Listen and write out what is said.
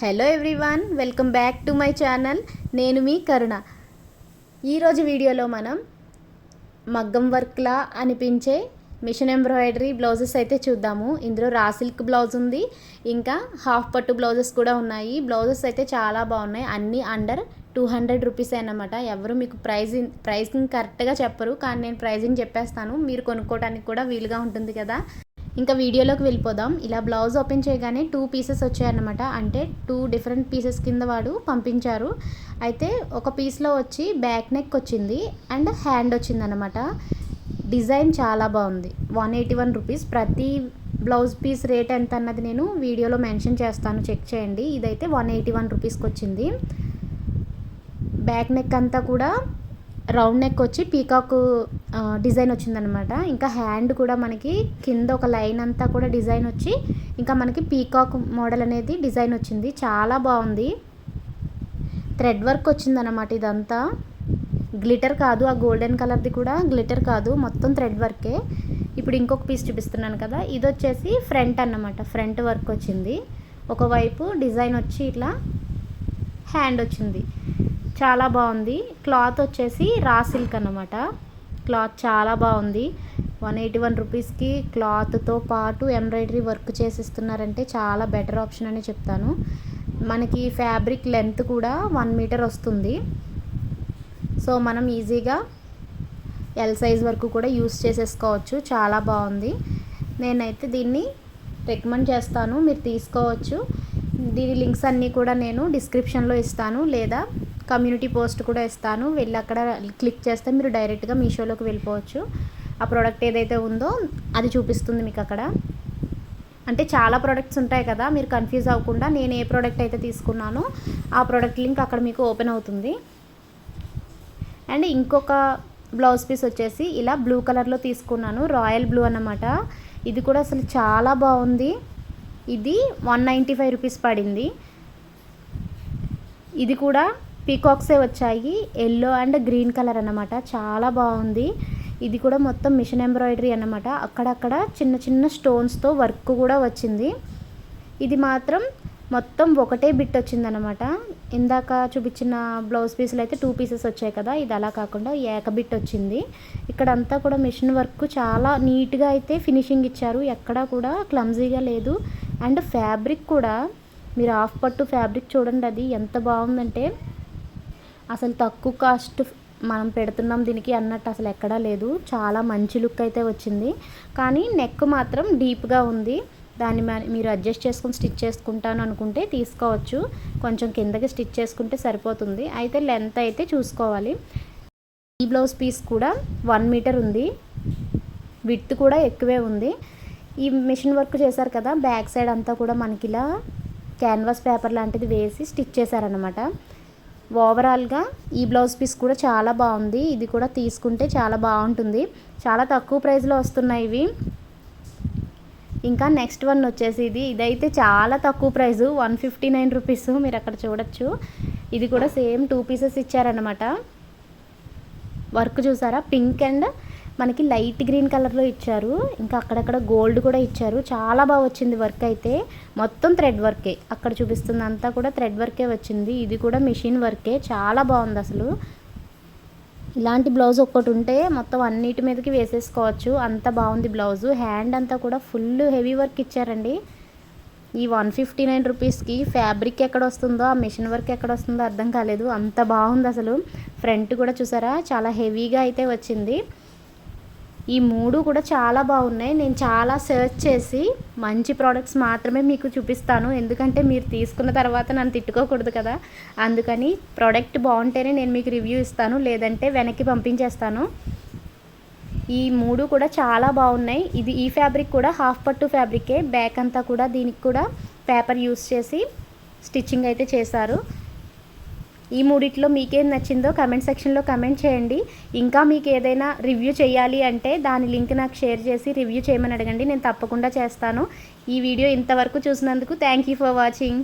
Hello everyone welcome back to my channel. నేను మీ కరుణ. ఈరోజు వీడియోలో మనం మగ్గం వర్క్లా అనిపించే మిషన్ ఎంబ్రాయిడరీ బ్లౌజెస్ అయితే చూద్దాము. ఇందులో రా సిల్క్ బ్లౌజ్ ఉంది ఇంకా హాఫ్ పట్టు బ్లౌజెస్ కూడా ఉన్నాయి. బ్లౌజెస్ అయితే చాలా బాగున్నాయి. అన్నీ అండర్ టూ హండ్రెడ్ రూపీస్ అన్నమాట. ఎవరు మీకు ప్రైజింగ్ ప్రైజింగ్ కరెక్ట్గా చెప్పరు కానీ నేను ప్రైజింగ్ చెప్పేస్తాను. మీరు కొనుక్కోవడానికి కూడా వీలుగా ఉంటుంది కదా. ఇంకా వీడియోలోకి వెళ్ళిపోదాం. ఇలా బ్లౌజ్ ఓపెన్ చేయగానే టూ పీసెస్ వచ్చాయన్నమాట. అంటే టూ డిఫరెంట్ పీసెస్ కింద వాడు పంపించారు. అయితే ఒక పీస్లో వచ్చి బ్యాక్ నెక్ వచ్చింది అండ్ హ్యాండ్ వచ్చిందనమాట డిజైన్ చాలా బాగుంది. One eighty one rupees. ప్రతి బ్లౌజ్ పీస్ రేట్ ఎంత అన్నది నేను వీడియోలో మెన్షన్ చేస్తాను. చెక్ చేయండి. ఇదైతే వన్ ఎయిటీ వన్ రూపీస్కి వచ్చింది. బ్యాక్ నెక్ అంతా కూడా రౌండ్ నెక్ వచ్చి పీకాక్ డిజైన్ వచ్చిందనమాట ఇంకా హ్యాండ్ కూడా మనకి కింద ఒక లైన్ అంతా కూడా డిజైన్ వచ్చి ఇంకా మనకి పీకాక్ మోడల్ అనేది డిజైన్ వచ్చింది. చాలా బాగుంది. థ్రెడ్ వర్క్ వచ్చిందనమాట ఇదంతా. గ్లిటర్ కాదు ఆ గోల్డెన్ కలర్ది కూడా గ్లిటర్ కాదు మొత్తం థ్రెడ్ వర్కే. ఇప్పుడు ఇంకొక పీస్ చూపిస్తున్నాను కదా ఇది వచ్చేసి ఫ్రంట్ అన్నమాట. ఫ్రంట్ వర్క్ వచ్చింది. ఒకవైపు డిజైన్ వచ్చి ఇట్లా హ్యాండ్ వచ్చింది. చాలా బాగుంది. క్లాత్ వచ్చేసి రా సిల్క్ అన్నమాట. క్లాత్ చాలా బాగుంది. వన్ ఎయిటీ వన్ రూపీస్కి క్లాత్తో పాటు ఎంబ్రాయిడరీ వర్క్ చేసిస్తున్నారంటే చాలా బెటర్ ఆప్షన్ అని చెప్తాను. మనకి ఫ్యాబ్రిక్ లెంత్ కూడా వన్ మీటర్ వస్తుంది. సో మనం ఈజీగా ఎల్ సైజ్ వరకు కూడా యూస్ చేసేసుకోవచ్చు. చాలా బాగుంది. నేనైతే దీన్ని రికమెండ్ చేస్తాను. మీరు తీసుకోవచ్చు. దీని లింక్స్ అన్నీ కూడా నేను డిస్క్రిప్షన్లో ఇస్తాను. లేదా కమ్యూనిటీ పోస్ట్ కూడా ఇస్తాను. వెళ్ళి అక్కడ క్లిక్ చేస్తే మీరు డైరెక్ట్గా మీషోలోకి వెళ్ళిపోవచ్చు. ఆ ప్రోడక్ట్ ఏదైతే ఉందో అది చూపిస్తుంది మీకు అక్కడ. అంటే చాలా ప్రోడక్ట్స్ ఉంటాయి కదా మీరు కన్ఫ్యూజ్ అవ్వకుండా నేను ఏ ప్రోడక్ట్ అయితే తీసుకున్నానో ఆ ప్రోడక్ట్ లింక్ అక్కడ మీకు ఓపెన్ అవుతుంది. అండ్ ఇంకొక బ్లౌజ్ పీస్ వచ్చేసి ఇలా బ్లూ కలర్లో తీసుకున్నాను రాయల్ బ్లూ అన్నమాట. ఇది కూడా అసలు చాలా బాగుంది. ఇది వన్ నైంటీ ఫైవ్ రూపీస్ పడింది. ఇది కూడా పీకాక్సే వచ్చాయి. ఎల్లో అండ్ గ్రీన్ కలర్ అనమాట చాలా బాగుంది. ఇది కూడా మొత్తం మిషన్ ఎంబ్రాయిడరీ అనమాట అక్కడక్కడ చిన్న చిన్న స్టోన్స్తో వర్క్ కూడా వచ్చింది. ఇది మాత్రం మొత్తం ఒకటే బిట్ వచ్చిందనమాట ఇందాక చూపించిన బ్లౌజ్ పీసులు అయితే టూ పీసెస్ వచ్చాయి కదా. ఇది అలా కాకుండా ఏక బిట్ వచ్చింది. ఇక్కడ అంతా కూడా మిషన్ వర్క్ చాలా నీట్గా అయితే ఫినిషింగ్ ఇచ్చారు. ఎక్కడా కూడా క్లమ్జీగా లేదు. అండ్ ఫ్యాబ్రిక్ కూడా. మీరు హాఫ్ పట్టు ఫ్యాబ్రిక్ చూడండి అది. ఎంత బాగుందంటే అసలు తక్కువ కాస్ట్ మనం పెడుతున్నాం దీనికి అన్నట్టు అసలు ఎక్కడా లేదు. చాలా మంచి లుక్ అయితే వచ్చింది. కానీ నెక్ మాత్రం డీప్గా ఉంది. దాన్ని మీరు అడ్జస్ట్ చేసుకుని స్టిచ్ చేసుకుంటాను అనుకుంటే తీసుకోవచ్చు. కొంచెం కిందకి స్టిచ్ చేసుకుంటే సరిపోతుంది. అయితే లెంత్ అయితే చూసుకోవాలి. ఈ బ్లౌజ్ పీస్ కూడా వన్ మీటర్ ఉంది. విత్ కూడా ఎక్కువే ఉంది. ఈ మిషన్ వర్క్ చేశారు కదా బ్యాక్ సైడ్ అంతా కూడా మనకి ఇలా క్యాన్వాస్ పేపర్ లాంటిది వేసి స్టిచ్ చేశారనమాట ఓవరాల్గా ఈ బ్లౌజ్ పీస్ కూడా చాలా బాగుంది. ఇది కూడా తీసుకుంటే చాలా బాగుంటుంది. చాలా తక్కువ ప్రైస్లో వస్తున్నాయి ఇవి. ఇంకా నెక్స్ట్ వన్ వచ్చేసి ఇది. ఇదైతే చాలా తక్కువ price. One fifty nine rupees. మీరు అక్కడ చూడొచ్చు. ఇది కూడా సేమ్ టూ పీసెస్ ఇచ్చారనమాట వర్క్ చూసారా? పింక్ అండ్ మనకి లైట్ గ్రీన్ కలర్లో ఇచ్చారు. ఇంకా అక్కడక్కడ గోల్డ్ కూడా ఇచ్చారు. చాలా బాగా వచ్చింది వర్క్ అయితే. మొత్తం థ్రెడ్ వర్కే. అక్కడ చూపిస్తుంది అంతా కూడా థ్రెడ్ వర్కే వచ్చింది. ఇది కూడా మిషన్ వర్కే. చాలా బాగుంది అసలు. ఇలాంటి బ్లౌజ్ ఒక్కటి ఉంటే మొత్తం అన్నిటి మీదకి వేసేసుకోవచ్చు. అంత బాగుంది బ్లౌజు. హ్యాండ్ అంతా కూడా ఫుల్ హెవీ వర్క్ ఇచ్చారండి. ఈ వన్ ఫిఫ్టీ నైన్ రూపీస్కి ఫ్యాబ్రిక్ ఎక్కడ వస్తుందో ఆ మిషన్ వర్క్ ఎక్కడ వస్తుందో అర్థం కాలేదు. అంత బాగుంది అసలు. ఫ్రంట్ కూడా చూసారా? చాలా హెవీగా అయితే వచ్చింది. ఈ మూడు కూడా చాలా బాగున్నాయి. నేను చాలా సెర్చ్ చేసి మంచి ప్రోడక్ట్స్ మాత్రమే మీకు చూపిస్తాను. ఎందుకంటే మీరు తీసుకున్న తర్వాత నన్ను తిట్టుకోకూడదు కదా. అందుకని ప్రోడక్ట్ బాగుంటేనే నేను మీకు రివ్యూ ఇస్తాను. లేదంటే వెనక్కి పంపించేస్తాను. ఈ మూడు కూడా చాలా బాగున్నాయి. ఇది ఈ ఫ్యాబ్రిక్ కూడా హాఫ్ పట్టు ఫ్యాబ్రికే బ్యాక్ అంతా కూడా దీనికి కూడా పేపర్ యూస్ చేసి స్టిచ్చింగ్ అయితే చేశారు. ఈ మూడిట్లో మీకేం నచ్చిందో కమెంట్ సెక్షన్లో కమెంట్ చేయండి. ఇంకా మీకు ఏదైనా రివ్యూ చేయాలి అంటే దాని లింక్ నాకు షేర్ చేసి రివ్యూ చేయమని అడగండి. నేను తప్పకుండా చేస్తాను. ఈ వీడియో ఇంతవరకు చూసినందుకు థ్యాంక్ యూ ఫర్ వాచింగ్